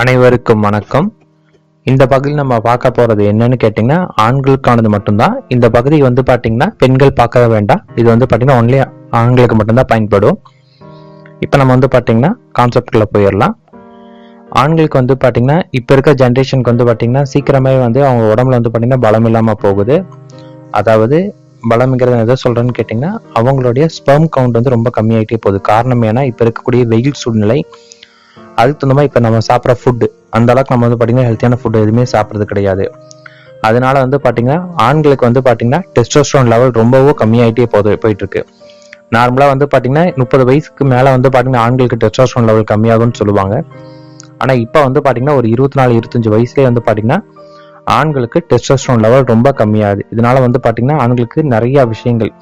அனைவருக்கும் வணக்கம். இந்த பகுதியில் நம்ம பார்க்க போறது என்னன்னு கேட்டிங்கன்னா ஆண்களுக்கானது மட்டும்தான். இந்த பகுதி வந்து பாத்தீங்கன்னா பெண்கள் பார்க்க வேண்டாம். இது வந்து பாத்தீங்கன்னா ஒன்லி ஆண்களுக்கு மட்டும்தான் பயன்படும். இப்போ நம்ம வந்து பாத்தீங்கன்னா கான்செப்ட்குள்ள போயிடலாம். ஆண்களுக்கு வந்து பாத்தீங்கன்னா இப்போ இருக்க ஜென்ரேஷனுக்கு வந்து பாத்தீங்கன்னா சீக்கிரமே வந்து அவங்க உடம்புல வந்து பாத்தீங்கன்னா பலம் இல்லாம போகுது. அதாவது பலம்ங்கிறது எதை சொல்றேன்னு கேட்டிங்கன்னா அவங்களுடைய ஸ்பெர்ம் கவுண்ட் வந்து ரொம்ப கம்மியாயிட்டே போகுது. காரணம் ஏன்னா இப்போ இருக்கக்கூடிய வெயில் சூழ்நிலை அதுக்கு தகுந்த மாதிரி இப்போ நம்ம சாப்பிட்ற ஃபுட்டு அந்த அளவுக்கு நம்ம வந்து பார்த்தீங்கன்னா ஹெல்த்தியான ஃபுட் எதுவுமே சாப்பிட்றது கிடையாது. அதனால வந்து பார்த்தீங்கன்னா ஆண்களுக்கு வந்து பார்த்தீங்கன்னா டெஸ்டோஸ்ட்ரான் லெவல் ரொம்பவோ கம்மியாயிட்டே போது போயிட்டுருக்கு. நார்மலாக வந்து பார்த்தீங்கன்னா முப்பது வயசுக்கு மேலே வந்து பார்த்தீங்கன்னா ஆண்களுக்கு டெஸ்டோஸ்ட்ரான் லெவல் கம்மியாகும்னு சொல்லுவாங்க. ஆனால் இப்போ வந்து பார்த்தீங்கன்னா ஒரு இருபத்தி நாலு இருபத்தஞ்சு வயசுலேயே வந்து பார்த்தீங்கன்னா ஆண்களுக்கு டெஸ்டோஸ்ட்ரான் லெவல் ரொம்ப கம்மியாகுது. இதனால வந்து பார்த்தீங்கன்னா ஆண்களுக்கு நிறைய விஷயங்கள்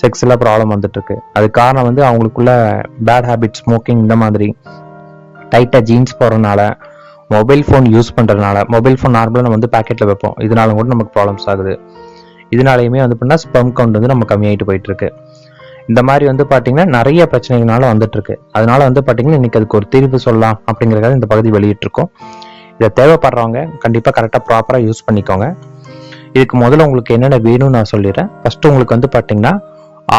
செக்ஸில் ப்ராப்ளம் வந்துட்டு இருக்கு அது காரணம் வந்து அவங்களுக்குள்ள பேட் ஹேபிட் ஸ்மோக்கிங் இந்த மாதிரி டைட்டாக ஜீன்ஸ் போடுறதுனால மொபைல் ஃபோன் யூஸ் பண்ணுறதுனால மொபைல் ஃபோன் நார்மலாக நம்ம வந்து பேக்கெட்டில் வைப்போம். இதனால கூட நமக்கு ப்ராப்ளம்ஸ் ஆகுது. இதனாலையுமே வந்து பண்ணால் ஸ்பெம் கவுண்ட் வந்து நம்ம கம்மியாகிட்டு போயிட்டுருக்கு. இந்த மாதிரி வந்து பார்த்தீங்கன்னா நிறைய பிரச்சனைகளால வந்துட்டுருக்கு. அதனால வந்து பார்த்தீங்கன்னா இன்றைக்கி அதுக்கு ஒரு தீர்வு சொல்லலாம் அப்படிங்கிறக்காக இந்த பகுதி வெளியிட்டிருக்கோம். இதை தேவைப்படுறவங்க கண்டிப்பாக கரெக்டாக ப்ராப்பராக யூஸ் பண்ணிக்கோங்க. இதுக்கு முதல்ல உங்களுக்கு என்னென்ன வேணும்னு நான் சொல்லிடுறேன். ஃபஸ்ட்டு உங்களுக்கு வந்து பார்த்தீங்கன்னா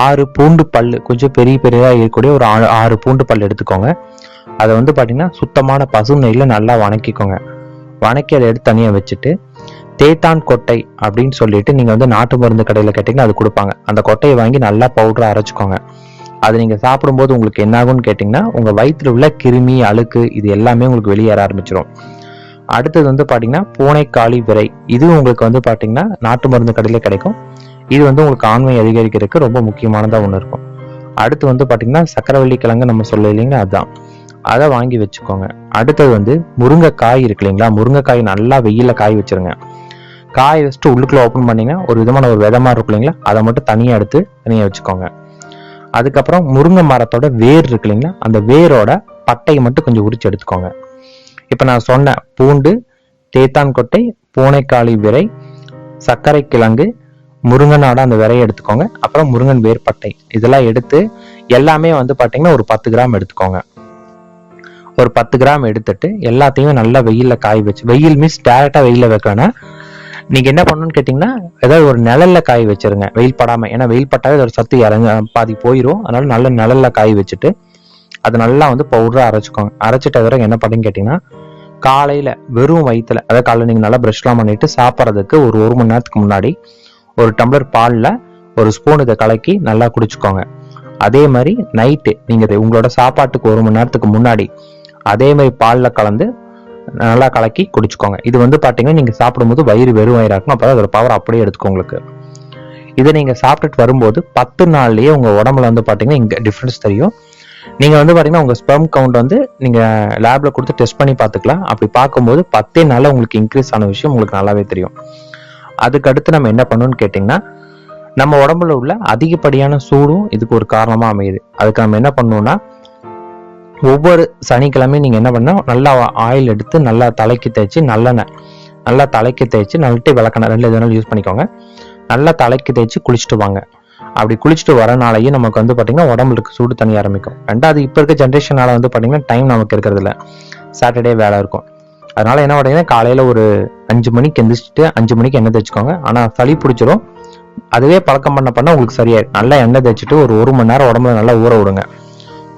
ஆறு பூண்டு பல் கொஞ்சம் பெரிய பெரியதாக இருக்கக்கூடிய ஒரு ஆறு ஆறு பூண்டு பல் எடுத்துக்கோங்க. அதை வந்து பார்த்தீங்கன்னா சுத்தமான பசு நெய்யில் நல்லா வணக்கிக்கோங்க. வணக்கி அதை எடுத்து தனியாக வச்சுட்டு தேத்தான் கொட்டை அப்படின்னு சொல்லிட்டு நீங்கள் வந்து நாட்டு மருந்து கடையில் கேட்டிங்கன்னா அது கொடுப்பாங்க. அந்த கொட்டையை வாங்கி நல்லா பவுடராக அரைச்சிக்கோங்க. அது நீங்கள் சாப்பிடும்போது உங்களுக்கு என்ன ஆகும்னு கேட்டிங்கன்னா உங்கள் வயிற்றில் உள்ள கிருமி அழுக்கு இது எல்லாமே உங்களுக்கு வெளியேற ஆரம்பிச்சிடும் அடுத்தது வந்து பார்த்தீங்கன்னா பூனைக்காளி விரை. இது உங்களுக்கு வந்து பார்த்தீங்கன்னா நாட்டு மருந்து கடையில் கிடைக்கும். இது வந்து உங்களுக்கு ஆண்மை அதிகரிக்கிறதுக்கு ரொம்ப முக்கியமானதாக ஒன்று இருக்கும். அடுத்து வந்து பார்த்தீங்கன்னா சக்கரவள்ளி கிழங்கு நம்ம சொல்ல இல்லைங்களா? அதுதான் அதை வாங்கி வச்சுக்கோங்க. அடுத்தது வந்து முருங்கைக்காய் இருக்கு இல்லைங்களா? முருங்கைக்காய் நல்லா வெயிலில் காய வச்சுருங்க. காய வச்சுட்டு உள்ளுக்குள்ளே ஓப்பன் பண்ணிங்கன்னா ஒரு விதமான ஒரு விதமாக இருக்கும் இல்லைங்களா? அதை மட்டும் தனியாக எடுத்து தனியாக வச்சுக்கோங்க. அதுக்கப்புறம் முருங்கை மரத்தோட வேர் இருக்கு இல்லைங்களா? அந்த வேரோட பட்டையை மட்டும் கொஞ்சம் உரிச்சு எடுத்துக்கோங்க. இப்போ நான் சொன்ன பூண்டு தேத்தான் கொட்டை பூனைக்காளி விரை சர்க்கரை கிழங்கு முருங்கனோட அந்த விரையை எடுத்துக்கோங்க. அப்புறம் முருங்கன் வேர் பட்டை இதெல்லாம் எடுத்து எல்லாமே வந்து பார்த்தீங்கன்னா ஒரு பத்து கிராம் எடுத்துக்கோங்க. ஒரு பத்து கிராம் எடுத்துட்டு எல்லாத்தையும் நல்லா வெயிலில் காய வச்சு வெயில் மீன்ஸ் டேரெக்டாக வெயிலில் வைக்கணும்னா நீங்க என்ன பண்ணணும்னு கேட்டிங்கன்னா ஏதாவது ஒரு நிழல்ல காய வச்சிருங்க. வெயில் படாமல் ஏன்னா வெயில் பட்டாவே அதோட சத்து இறங்க பாதி போயிடும் அதனால நல்ல நிழல்ல காய வச்சுட்டு அது நல்லா வந்து பவுடரா அரைச்சிக்கோங்க. அரைச்சிட்ட பிறகு என்ன பண்ணுன்னு கேட்டிங்கன்னா காலையில் வெறும் வயிற்றுல அதாவது காலையில் நீங்க நல்லா ப்ரஷ்லாம் பண்ணிட்டு சாப்பிட்றதுக்கு ஒரு ஒரு மணி நேரத்துக்கு முன்னாடி ஒரு டம்ளர் பாலில் ஒரு ஸ்பூன் இதை கலக்கி நல்லா குடிச்சுக்கோங்க. அதே மாதிரி நைட்டு நீங்கள் இதை உங்களோட சாப்பாட்டுக்கு ஒரு மணி நேரத்துக்கு முன்னாடி அதே மாதிரி பாலில் கலந்து நல்லா கலக்கி குடிச்சுக்கோங்க. இது வந்து பார்த்தீங்கன்னா நீங்கள் சாப்பிடும்போது வயிறு வெறும் வயிறாக இருக்கும். அப்போ அதோட பவர் அப்படியே எடுத்துக்கும் உங்களுக்கு. இதை நீங்கள் சாப்பிட்டுட்டு வரும்போது பத்து நாள்லேயே உங்கள் உடம்புல வந்து பார்த்தீங்கன்னா இங்கே டிஃப்ரென்ஸ் தெரியும். நீங்கள் வந்து பார்த்தீங்கன்னா உங்கள் ஸ்பெர்ம் கவுண்ட் வந்து நீங்கள் லேபில் கொடுத்து டெஸ்ட் பண்ணி பார்த்துக்கலாம். அப்படி பார்க்கும்போது பத்தே நாளில் உங்களுக்கு இன்க்ரீஸ் ஆன விஷயம் உங்களுக்கு நல்லாவே தெரியும். அதுக்கு அடுத்து நம்ம என்ன பண்ணணும்னு கேட்டிங்கன்னா நம்ம உடம்புல உள்ள அதிகப்படியான சூடும் இதுக்கு ஒரு காரணமாக அமையுது. அதுக்கு நம்ம என்ன பண்ணணும்னா ஒவ்வொரு சனிக்கிழமையும் நீங்கள் என்ன பண்ணால் நல்லா ஆயில் எடுத்து நல்லா தலைக்கு தேய்ச்சி நல்லெண்ணெய் நல்லா தலைக்கு தேய்ச்சி நல்லட்டு விளக்கணும் ரெண்டு எதுனாலும் யூஸ் பண்ணிக்கோங்க. நல்லா தலைக்கு தேய்ச்சி குளிச்சுட்டு வாங்க. அப்படி குளிச்சுட்டு வரனாலையும் நமக்கு வந்து பார்த்தீங்கன்னா உடம்புக்கு சூடு தண்ணி ஆரம்பிக்கும். ரெண்டாவது இப்போ இருக்க ஜென்ரேஷனால வந்து பார்த்திங்கன்னா டைம் நமக்கு இருக்கிறதுல சாட்டர்டே வேலை இருக்கும். அதனால என்ன பண்ணீங்கன்னா காலையில ஒரு அஞ்சு மணிக்கு எந்திரிச்சிட்டு அஞ்சு மணிக்கு எண்ணெய் தேய்ச்சிக்கோங்க. ஆனா சளி பிடிச்சிரும். அதுவே பழக்கம் பண்ண பண்ண உங்களுக்கு சரியாயிடும் நல்லா எண்ணெய் தேய்ச்சிட்டு ஒரு ஒரு மணி நேரம் உடம்புல நல்லா ஊற விடுங்க.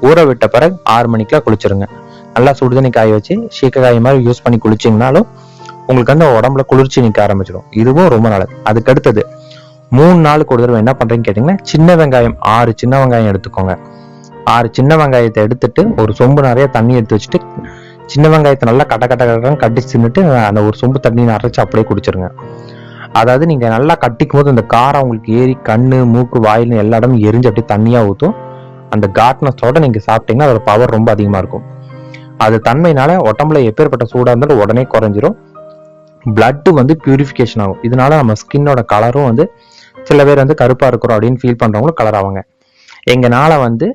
ஊற விட்ட பிறகு ஆறு மணிக்கெல்லாம் குளிச்சிருங்க. நல்லா சுடுதண்ணி காய வச்சு சீக்கிரக்காய மாதிரி யூஸ் பண்ணி குளிச்சிங்கனாலும் உங்களுக்கு வந்து உடம்புல குளிர்ச்சி நிற்க ஆரம்பிச்சிடும் இதுவும் ரொம்ப நல்லது. அதுக்கு அடுத்தது மூணு நாளுக்கு ஒரு தடவை என்ன பண்றீங்கன்னு கேட்டீங்கன்னா சின்ன வெங்காயம் ஆறு சின்ன வெங்காயம் எடுத்துக்கோங்க. ஆறு சின்ன வெங்காயத்தை எடுத்துட்டு ஒரு சொம்பு நிறைய தண்ணி எடுத்து வச்சுட்டு சின்ன வெங்காயத்தை நல்லா கட்ட கட்ட கட்டம் கட்டி தின்னுட்டு அந்த ஒரு சொம்பு தண்ணி அரைச்சி அப்படியே குடிச்சிருங்க. அதாவது நீங்க நல்லா கட்டிக்கும் போது அந்த காரம் உங்களுக்கு ஏறி கண்ணு மூக்கு வாயில்னு எல்லா இடமும் எரிஞ்சு அப்படியே தண்ணியா ஊத்தும். அந்த காட்னஸோட நீங்க சாப்பிட்டீங்கன்னா அதோட பவர் ரொம்ப அதிகமா இருக்கும். அது தன்மையினால உடம்புல எப்பேற்பட்ட சூடா இருந்தாலும் உடனே குறைஞ்சிரும். பிளட்டு வந்து பியூரிஃபிகேஷன் ஆகும். இதனால நம்ம ஸ்கின்னோட கலரும் வந்து சில பேர் வந்து கருப்பா இருக்கிறோம் அப்படின்னு ஃபீல் பண்றவங்களும் கலர் ஆவாங்க. எங்கனால வந்து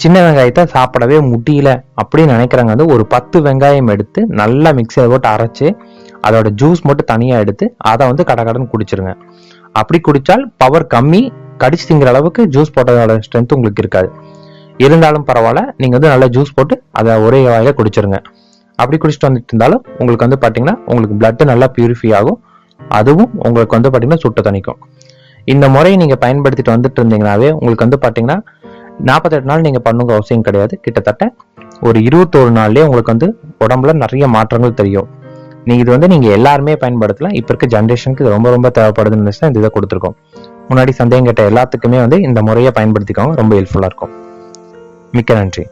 சின்ன வெங்காயத்தை சாப்பிடவே முடியல அப்படின்னு நினைக்கிறவங்க வந்து ஒரு பத்து வெங்காயம் எடுத்து நல்லா மிக்சியில் போட்டு அரைச்சி அதோட ஜூஸ் மட்டும் தனியாக எடுத்து அதை வந்து கடகடன்னு குடிச்சிருங்க. அப்படி குடித்தால் பவர் கம்மி கடிச்சு திங்கிற அளவுக்கு ஜூஸ் போட்டதோட ஸ்ட்ரென்த் உங்களுக்கு இருக்காது. இருந்தாலும் பரவாயில்ல நீங்கள் வந்து நல்லா ஜூஸ் போட்டு அதை ஒரே வாயில் குடிச்சிருங்க. அப்படி குடிச்சிட்டு வந்துட்டு இருந்தாலும் உங்களுக்கு வந்து பார்த்தீங்கன்னா உங்களுக்கு பிளட்டு நல்லா பியூரிஃபை ஆகும். அதுவும் உங்களுக்கு வந்து பார்த்தீங்கன்னா சுட்டு தணிக்கும். இந்த முறையை நீங்கள் பயன்படுத்திட்டு வந்துட்டு இருந்தீங்கனாவே உங்களுக்கு வந்து பார்த்தீங்கன்னா நாற்பத்தெட்டு நாள் நீங்கள் பண்ணுங்க அவசியம் கிடையாது. கிட்டத்தட்ட ஒரு இருபத்தோரு நாள்லேயே உங்களுக்கு வந்து உடம்புல நிறைய மாற்றங்கள் தெரியும். நீங்கள் இது வந்து நீங்கள் எல்லாருமே பயன்படுத்தலாம். இப்போ இருக்க ஜென்ரேஷனுக்கு இது ரொம்ப ரொம்ப தேவைப்படுதுன்னு நினைச்சு தான் இந்த இதை கொடுத்துருக்கோம். முன்னாடி சந்தேகம் கேட்ட எல்லாத்துக்குமே வந்து இந்த முறையை பயன்படுத்திக்கோங்க. ரொம்ப ஹெல்ப்ஃபுல்லாக இருக்கும். மிக்க நன்றி.